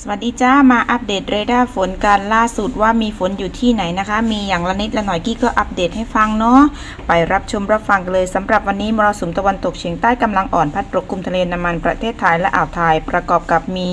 สวัสดีจ้ามาอัปเดตเรดาร์ฝนกันล่าสุดว่ามีฝนอยู่ที่ไหนนะคะ มีอย่างละนิดละหน่อยกี้ก็อัปเดตให้ฟังเนาะไปรับชมรับฟังกันเลยสำหรับวันนี้มรสุมตะวันตกเฉียงใต้กำลังอ่อนพัดปกคลุมทะเลน้ำมันประเทศไทยและอ่าวไทย ประกอบกับมี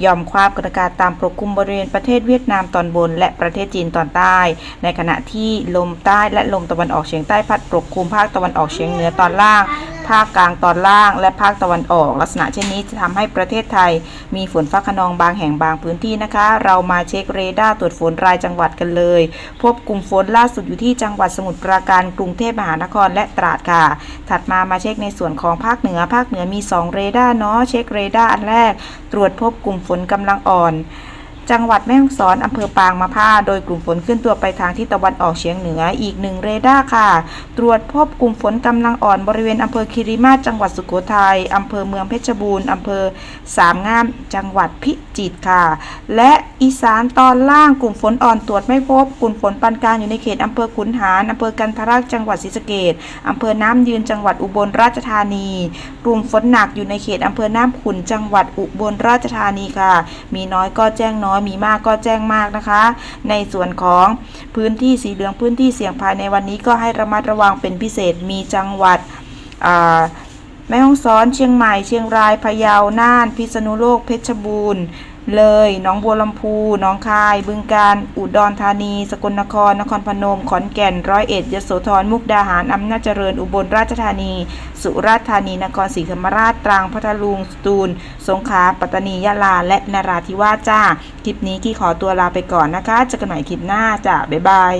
หย่อมความกดอากาศตามปกคลุมบริเวณประเทศเวียดนามตอนบน และประเทศจีนตอนใต้ ในขณะที่ลมใต้และลมตะวันออกเฉียงใต้พัดปกคลุมภาคตะวันออกเฉียงเหนือตอนล่าง ภาคกลางตอนล่าง และภาคตะวันออก ลักษณะเช่นนี้จะทำให้ประเทศไทย มีฝนฟ้าขนองบางแห่งบางพื้นที่นะคะ เรามาเช็คเรดาร์ตรวจฝนรายจังหวัดกันเลย พบกลุ่มฝนล่าสุดอยู่ที่จังหวัดสมุทรปราการกรุงเทพมหานครและตราดค่ะ ถัดมามาเช็คในส่วนของภาคเหนือภาคเหนือมี 2 เรดาร์เนาะเช็คเรดาร์อันแรก ตรวจพบกลุ่มฝนกำลังอ่อน จังหวัดแม่ฮ่องสอนอำเภอปางมะผ้า โดยกลุ่มฝนเคลื่อนตัวไปทางทิศตะวันออกเฉียงเหนืออีกหนึ่งเรดาร์ค่ะ ตรวจพบกลุ่มฝนกำลังอ่อนบริเวณอำเภอคิริมาจังหวัดสุโขทัยอำเภอเมืองเพชรบูรณ์อำเภอสามงาม จังหวัดพิจิตรค่ะ และอีสานตอนล่างกลุ่มฝนอ่อนตรวจไม่พบ กลุ่มฝนปานกลางอยู่ในเขตอำเภอขุนหารอำเภอกันทรักษ์จังหวัดศรีสะเกษอำเภอน้ำยืนจังหวัดอุบลราชธานี กลุ่มฝนหนักอยู่ในเขตอำเภอน้ำขุนจังหวัดอุบลราชธานีค่ะ มีน้อยก็แจ้งน้อยอยมีมากก็แจ้งมากนะคะ ในส่วนของพื้นที่สีเหลืองพื้นที่เสี่ยงภัยในวันนี้ก็ให้ระมัดระวังเป็นพิเศษมีจังหวัดอ่า แม่ฮ่องสอน เชียงใหม่ เชียงราย พะเยา น่าน พิษณุโลก เพชรบูรณ์ เลย หนองบัวลำพู หนองคาย บึงกาฬ อุดรธานี สกลนคร นครพนม ขอนแก่น ร้อยเอ็ด ยโสธร มุกดาหาร อำนาจเจริญ อุบลราชธานี สุราษฎร์ธานี นครศรีธรรมราช ตรัง พัทลุง สตูล สงขลา ปัตตานี ยะลา และนราธิวาสจ้า คลิปนี้ที่ขอตัวลาไปก่อนนะคะ เจอกันใหม่คลิปหน้าจ้าบ๊ายบาย